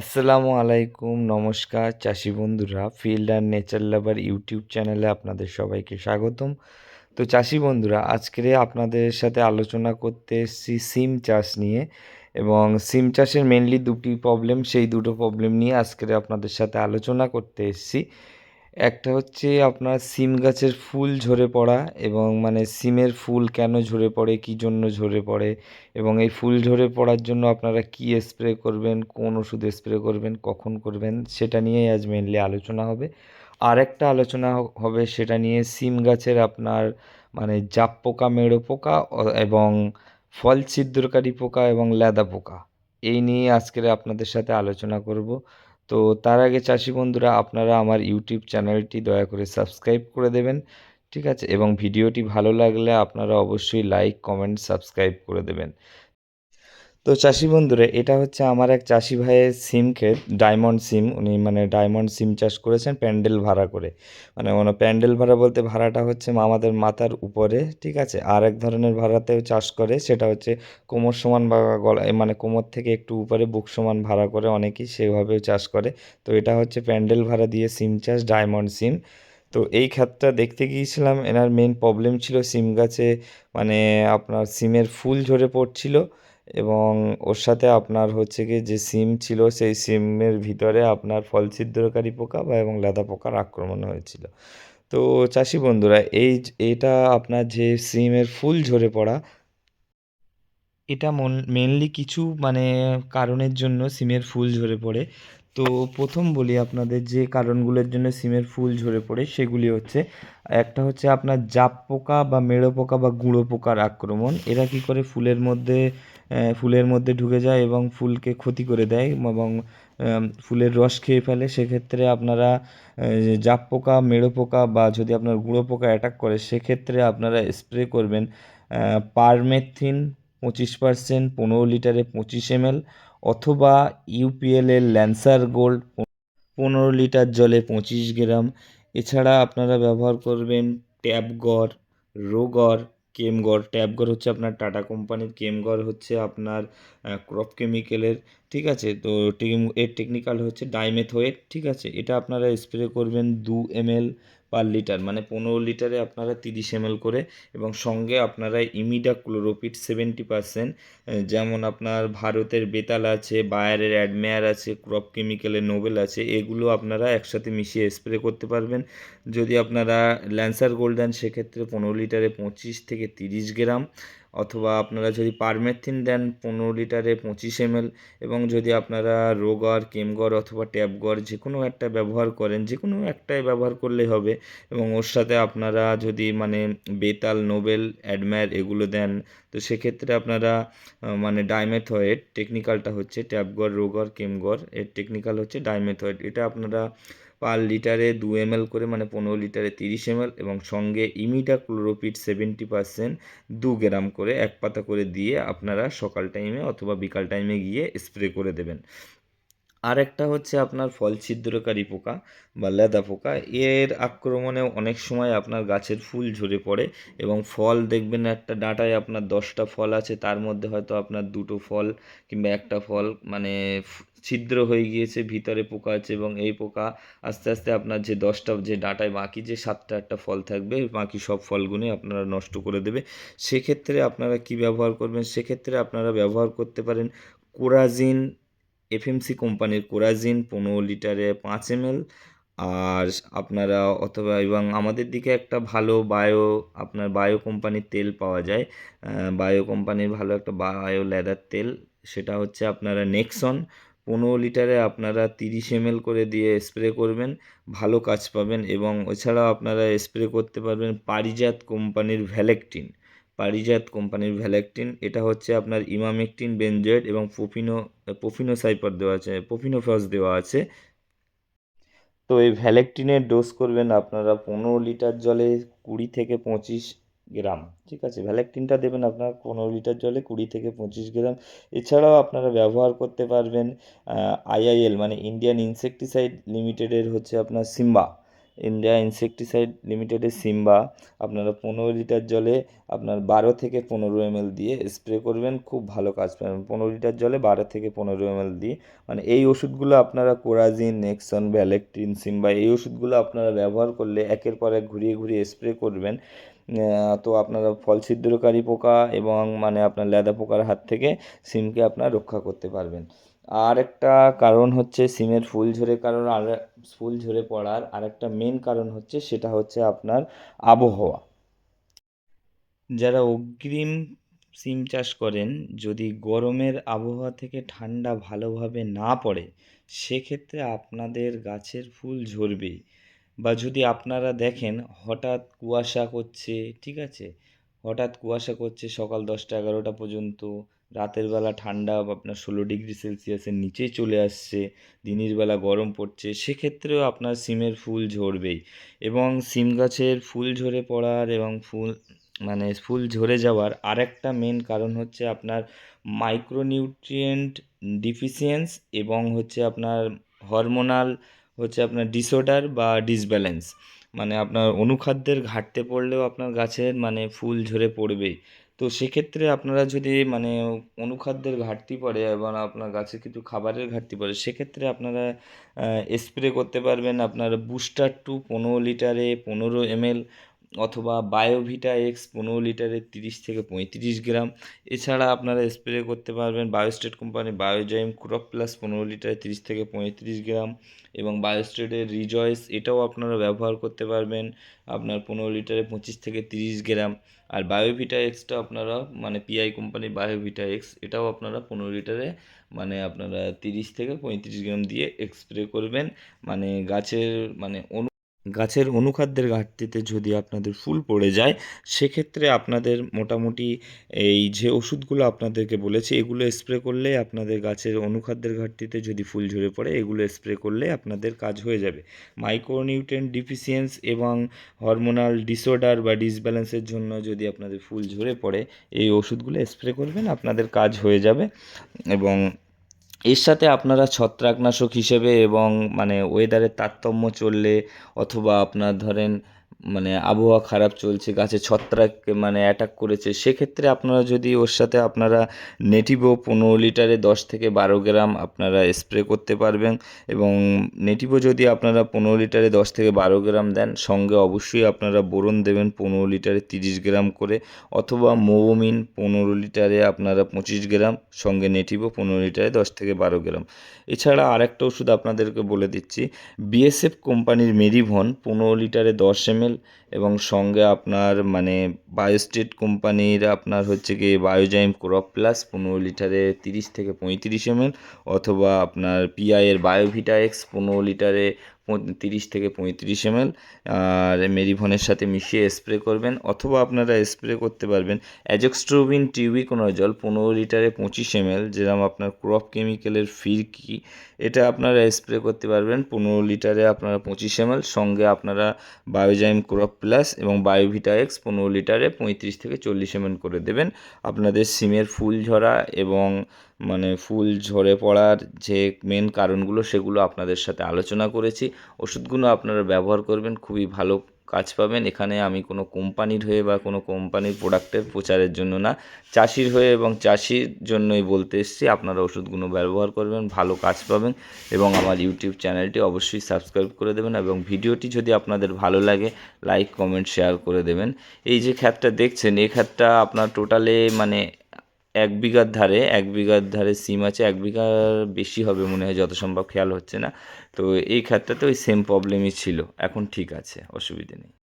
আসসালামু আলাইকুম, নমস্কার চাষি বন্ধুরা field and nature lover YouTube চ্যানেলে আপনাদের সবাইকে স্বাগতম। তো চাষি বন্ধুরা, আজকে আপনাদের সাথে আলোচনা করতে এসেছি সিম চাষ নিয়ে এবং সিম চাষের মেনলি দুটি প্রবলেম সেই দুটো প্রবলেম নিয়ে আজকে আপনাদের সাথে আলোচনা করতে এসেছি। একটা হচ্ছে আপনার সিম গাছের ফুল ঝরে পড়া এবং মানে সিমের ফুল কেন ঝরে পড়ে, কী জন্য ঝরে পড়ে এবং এই ফুল ঝরে পড়ার জন্য আপনারা কী স্প্রে করবেন, কোন ওষুধ স্প্রে করবেন, কখন করবেন, সেটা নিয়েই আজ মেনলি আলোচনা হবে। আর একটা আলোচনা হবে সেটা নিয়ে সিম গাছের আপনার মানে জাপ পোকা, মেড়ো পোকা এবং ফল ছিদ্রকারী পোকা এবং ল্যাদা পোকা। এই নিয়ে আজকের আপনাদের সাথে আলোচনা করব। তো তার আগে চাষি বন্ধুরা, আপনারা আমার ইউটিউব চ্যানেলটি দয়া করে সাবস্ক্রাইব করে দেবেন, ঠিক আছে? এবং ভিডিওটি ভালো লাগলে আপনারা অবশ্যই লাইক কমেন্ট সাবস্ক্রাইব করে দেবেন। তো চাষি বন্ধুরা, এটা হচ্ছে আমার এক চাষি ভাইয়ের সিম ক্ষেত, ডায়মন্ড সিম। উনি মানে ডায়মন্ড সিম চাষ করেছেন, প্যান্ডেল ভাড়া করে। মানে মানে প্যান্ডেল ভাড়া বলতে ভাড়াটা হচ্ছে আমাদের মাথার উপরে, ঠিক আছে? আর এক ধরনের ভাড়াতেও চাষ করে, সেটা হচ্ছে কোমর সমান বা গলা মানে কোমর থেকে একটু উপরে বুক সমান ভাড়া করে অনেকেই সেভাবেও চাষ করে। তো এটা হচ্ছে প্যান্ডেল ভাড়া দিয়ে সিম চাষ, ডায়মন্ড সিম। তো এই ক্ষেতটা দেখতে গিয়েছিলাম, এনার মেন প্রবলেম ছিল সিম গাছে মানে আপনার সিমের ফুল ঝরে পড়ছিল। এবং ওর সাথে আপনার হচ্ছে কি যে সিম ছিল, সেই সিমের ভিতরে আপনার ফল ছিদ্রকারী পোকা বা এবং লেদা পোকার আক্রমণ হয়েছিল। তো চাষি বন্ধুরা, এই এটা আপনার যে সিমের ফুল ঝরে পড়া, এটা মেনলি কিছু মানে কারণের জন্য সিমের ফুল ঝরে পড়ে। তো প্রথম বলি আপনাদের যে কারণগুলোর জন্য সিমের ফুল ঝরে পড়ে, সেগুলি হচ্ছে, একটা হচ্ছে আপনার জাপ পোকা বা মেড়ো পোকা বা গুঁড়ো পোকার আক্রমণ। এরা কি করে ফুলের মধ্যে ফুলের মধ্যে ঢুকে যায় এবং ফুলকে ক্ষতি করে দেয় এবং ফুলের রস খেয়ে ফেলে। সেক্ষেত্রে আপনারা জাপ পোকা, মেড়ো পোকা বা যদি আপনার গুঁড়ো পোকা অ্যাটাক করে, সেক্ষেত্রে আপনারা স্প্রে করবেন পারমেথিন পঁচিশ পার্সেন্ট পনেরো লিটারে পঁচিশ এমএল অথবা ইউপিএল এর ল্যান্সার গোল্ড পনেরো লিটার জলে পঁচিশ গ্রাম। এছাড়া আপনারা ব্যবহার করবেন ট্যাবগর রোগর কেমগর ট্যাবগর হচ্ছে আপনার টাটা কোম্পানির কেমগড় হচ্ছে আপনার ক্রপ কেমিক্যালের ঠিক আছে? তো এর টেকনিক্যাল হচ্ছে ডাইমেথোয়েট ঠিক আছে? এটা আপনারা স্প্রে করবেন দু এমএল পার লিটার মানে পনেরো লিটারে আপনারা তিরিশ এমএল করে এবং সঙ্গে আপনারা ইমিডা ক্লোরোপিড সেভেন্টি পার্সেন্ট যেমন আপনার ভারতের বেতাল আছে, বায়ারের অ্যাডমেয়ার আছে ক্রপ কেমিক্যালের নোবেল আছে, এগুলো আপনারা একসাথে মিশিয়ে স্প্রে করতে পারবেন। যদি আপনারা ল্যান্সার গোল্ড দেন সেক্ষেত্রে পনেরো লিটারে পঁচিশ থেকে তিরিশ গ্রাম অথবা আপনারা যদি পারমেথিন দেন পনেরো লিটারে পঁচিশ এমএল এবং যদি আপনারা রোগর কেমগর অথবা ট্যাবগর যে কোনো একটা ব্যবহার করেন, যে কোনো একটাই ব্যবহার করলেই হবে এবং ওর সাথে আপনারা যদি মানে বেতাল, নোবেল, অ্যাডমায়ার এগুলো দেন, তো সেক্ষেত্রে আপনারা মানে ডাইমেথয়েড, টেকনিক্যালটা হচ্ছে ট্যাবগর রোগর কেমগর এর টেকনিক্যাল হচ্ছে ডাইমেথয়েড। এটা আপনারা পার লিটারে দু এম করে মানে পনেরো লিটারে তিরিশ এম এবং সঙ্গে ইমিডা ক্লোরোপিড সেভেন্টি পার্সেন্ট দু গ্রাম করে এক পাতা করে দিয়ে আপনারা সকাল টাইমে অথবা বিকাল টাইমে গিয়ে স্প্রে করে দেবেন। আর একটা হচ্ছে আপনার ফল ছিদ্রকারী পোকা বা লেদা পোকা। এর আক্রমণে অনেক সময় আপনার গাছের ফুল ঝরে পড়ে এবং ফল দেখবেন একটা ডাঁটায় আপনার দশটা ফল আছে, তার মধ্যে হয়তো আপনার দুটো ফল কিংবা একটা ফল মানে ছিদ্র হয়ে গিয়েছে, ভিতরে পোকা আছে এবং এই পোকা আস্তে আস্তে আপনার যে দশটা, যে ডাঁটায় বাকি যে সাতটা একটা ফল থাকবে, বাকি সব ফলগুলোই আপনারা নষ্ট করে দেবে। সেক্ষেত্রে আপনারা কি ব্যবহার করবেন? সেক্ষেত্রে আপনারা ব্যবহার করতে পারেন কোরাজিন এফএমসি কোম্পানির কোরাজিন পনেরো লিটারে পাঁচ এমএল আর আপনারা অথবা এবং আমাদের দিকে একটা ভালো বায়ো, আপনার বায়ো কোম্পানির তেল পাওয়া যায়। বায়ো কোম্পানির ভালো একটা বায়ো লেদার তেল, সেটা হচ্ছে আপনারা নেক্সন পনেরো লিটারে আপনারা তিরিশ এমএল করে দিয়ে স্প্রে করবেন, ভালো কাজ পাবেন এবং এছাড়াও আপনারা স্প্রে করতে পারবেন পারিজাত কোম্পানির ভ্যালেকটিন পারিজাত কোম্পানির ভ্যালেকটিন, এটা হচ্ছে আপনার ইমামেকটিন বেনজয়েড এবং প্রোফিনো সাইপার দেওয়া আছে, প্রোফিনোফস দেওয়া আছে। তো এই ভ্যালেকটিনের ডোজ করবেন আপনারা পনেরো লিটার জলে কুড়ি থেকে পঁচিশ গ্রাম, ঠিক আছে? ভ্যালেকটিনটা দেবেন আপনার পনেরো লিটার জলে কুড়ি থেকে পঁচিশ গ্রাম। এছাড়াও আপনারা ব্যবহার করতে পারবেন আইআইএল মানে ইন্ডিয়ান ইনসেকটিসাইড লিমিটেডের হচ্ছে আপনার সিম্বা। ইন্ডিয়া ইনসেকটিসাইড লিমিটেডের সিম্বা আপনারা পনেরো লিটার জলে আপনার বারো থেকে পনেরো এমএল দিয়ে স্প্রে করবেন, খুব ভালো কাজ পাবেন। পনেরো লিটার জলে বারো থেকে পনেরো এমএল দিয়ে মানে এই ওষুধগুলো আপনারা কোরাজিন, নেক্সন, ভ্যালেকটিন, সিম্বা এই ওষুধগুলো আপনারা ব্যবহার করলে একের পর এক ঘুরিয়ে ঘুরিয়ে স্প্রে করবেন। তো আপনারা ফল ছিদ্রকারী পোকা এবং মানে আপনার লেদা পোকার হাত থেকে সিমকে আপনার রক্ষা করতে পারবেন। আর একটা কারণ হচ্ছে সিমের ফুল ঝরে কারণ আর ফুল ঝরে পড়ার আরেকটা মেন কারণ হচ্ছে সেটা হচ্ছে আপনার আবহাওয়া। যারা অগ্রিম সিম চাষ করেন, যদি গরমের আবহাওয়া থেকে ঠান্ডা ভালোভাবে না পড়ে, সেক্ষেত্রে আপনাদের গাছের ফুল ঝরবেই বা যদি আপনারা দেখেন হঠাৎ কুয়াশা করছে, ঠিক আছে? হঠাৎ কুয়াশা করছে সকাল দশটা এগারোটা পর্যন্ত। রাতের বেলা ঠান্ডা, আপনার ষোলো ডিগ্রি সেলসিয়াসের নিচে চলে আসছে। দিনের বেলা গরম পড়ছে। সেক্ষেত্রেও আপনার সিমের ফুল ঝরবেই। এবং সিম গাছের ফুল ঝরে পড়ার এবং ফুল মানে ফুল ঝরে যাওয়ার আরেকটা মেন কারণ হচ্ছে আপনার মাইক্রোনিউট্রিয়েন্ট ডিফিসিয়েন্স এবং হচ্ছে আপনার হরমোনাল হচ্ছে আপনার ডিসঅর্ডার বা ডিসব্যালেন্স মানে আপনার অনুখাদ্যের ঘাটতে পড়লেও আপনার গাছের মানে ফুল ঝরে পড়বে তো সেক্ষেত্রে আপনারা যদি মানে অনুখাদ্যের ঘাটতি পড়ে এবং আপনার গাছে কিছু খাবারের ঘাটতি পড়ে, সেক্ষেত্রে আপনারা স্প্রে করতে পারবেন আপনার বুস্টার টু পনেরো লিটারে পনেরো এমএল অথবা বায়োভিটা এক্স পনেরো লিটারে তিরিশ থেকে পঁয়ত্রিশ গ্রাম। এছাড়া আপনারা স্প্রে করতে পারবেন Biostadt company Biozyme crop plus পনেরো লিটারে তিরিশ থেকে পঁয়ত্রিশ গ্রাম এবং বায়োস্টেটের রিজয়েস এটাও আপনারা ব্যবহার করতে পারবেন আপনার পনেরো লিটারে পঁচিশ থেকে তিরিশ গ্রাম। আর বায়োভিটা এক্সটা আপনারা মানে পিআই কোম্পানি বায়োভিটা এক্স এটাও আপনারা পনেরো লিটারে মানে আপনারা তিরিশ থেকে পঁয়ত্রিশ গ্রাম দিয়ে স্প্রে করবেন। মানে গাছের মানে অনু গাছের অনুখাদ্যের ঘাটতিতে যদি আপনাদের ফুল পড়ে যায়, সেক্ষেত্রে আপনাদের মোটামুটি এই যে ওষুধগুলো আপনাদেরকে বলেছি, এগুলো স্প্রে করলে আপনাদের গাছের অনুখাদ্যের ঘাটতিতে যদি ফুল ঝরে পড়ে, এগুলো স্প্রে করলে আপনাদের কাজ হয়ে যাবে। মাইক্রোনিউট্রেন্ট ডিফিসিয়েন্স এবং হরমোনাল ডিসঅর্ডার বা ডিসব্যালেন্সের জন্য যদি আপনাদের ফুল ঝরে পড়ে, এই ওষুধগুলো স্প্রে করবেন, আপনাদের কাজ হয়ে যাবে এবং এর সাথে আপনারা ছত্রাকনাশক হিসেবে এবং মানে ওয়েদারের তারতম্য চললে অথবা আপনার ধরেন মানে আবহাওয়া খারাপ চলছে, গাছে ছত্রাক মানে অ্যাটাক করেছে, সেক্ষেত্রে আপনারা যদি ওর সাথে আপনারা নেটিভো পনেরো লিটারে দশ থেকে বারো গ্রাম আপনারা স্প্রে করতে পারবেন এবং নেটিভো যদি আপনারা পনেরো লিটারে দশ থেকে বারো গ্রাম দেন, সঙ্গে অবশ্যই আপনারা বোরন দেবেন পনেরো লিটারে তিরিশ গ্রাম করে অথবা মোবোমিন পনেরো লিটারে আপনারা পঁচিশ গ্রাম, সঙ্গে নেটিভো পনেরো লিটারে দশ থেকে বারো গ্রাম। এছাড়া আরেকটা ওষুধ আপনাদেরকে বলে দিচ্ছি বিএসএফ কোম্পানির মেরিভন পনেরো লিটারে দশ এমএল এবং সঙ্গে আপনার মানে বায়োস্টেট কোম্পানির আপনার হচ্ছে কি বায়োজাইম ক্রপ প্লাস পনেরো লিটারে তিরিশ থেকে পঁয়ত্রিশ এম অথবা আপনার পিআইয়ের বায়োভিটা এক্স পনেরো লিটারে তিরিশ থেকে পঁয়ত্রিশ এমএল, আর মেরিভনের সাথে মিশিয়ে স্প্রে করবেন, অথবা আপনারা স্প্রে করতে পারবেন। অ্যাজক্সট্রোবিন টিউবিকোনাজল পনেরো লিটারে পঁচিশ এমএল যেরকম আপনার ক্রপ কেমিক্যালের ফিরকি, এটা আপনারা স্প্রে করতে পারবেন। পনেরো লিটারে আপনারা পঁচিশ এমএল, সঙ্গে আপনারা বায়োজাইম ক্রপ প্লাস এবং বায়োভিটা এক্স পনেরো লিটারে পঁয়ত্রিশ থেকে চল্লিশ এমএল করে দেবেন। আপনাদের সিমের ফুল ঝরা এবং মানে ফুল ঝরে পড়ার যে মেন কারণগুলো সেগুলো আপনাদের সাথে আলোচনা করেছি। ওষুধগুলো আপনারা ব্যবহার করবেন, খুবই ভালো কাজ পাবেন। এখানে আমি কোনো কোম্পানির হয়ে বা কোনো কোম্পানির প্রোডাক্টের প্রচারের জন্য না, চাষির হয়ে এবং চাষির জন্যই বলতে এসেছি, আপনারা ওষুধগুলো ব্যবহার করবেন, ভালো কাজ পাবেন এবং আমার ইউটিউব চ্যানেলটি অবশ্যই সাবস্ক্রাইব করে দেবেন এবং ভিডিওটি যদি আপনাদের ভালো লাগে লাইক কমেন্ট শেয়ার করে দেবেন। এই যে খ্যাতটা দেখছেন, এই খ্যাতটা আপনার টোটালে মানে এক বিঘার ধারে, এক বিঘার ধারে সিম আছে, এক বিঘার বেশি হবে মনে হয়, যত সম্ভব খেয়াল হচ্ছে না। তো এই ক্ষেত্রতে ওই সেম প্রবলেমই ছিল। এখন ঠিক আছে, অসুবিধে নেই।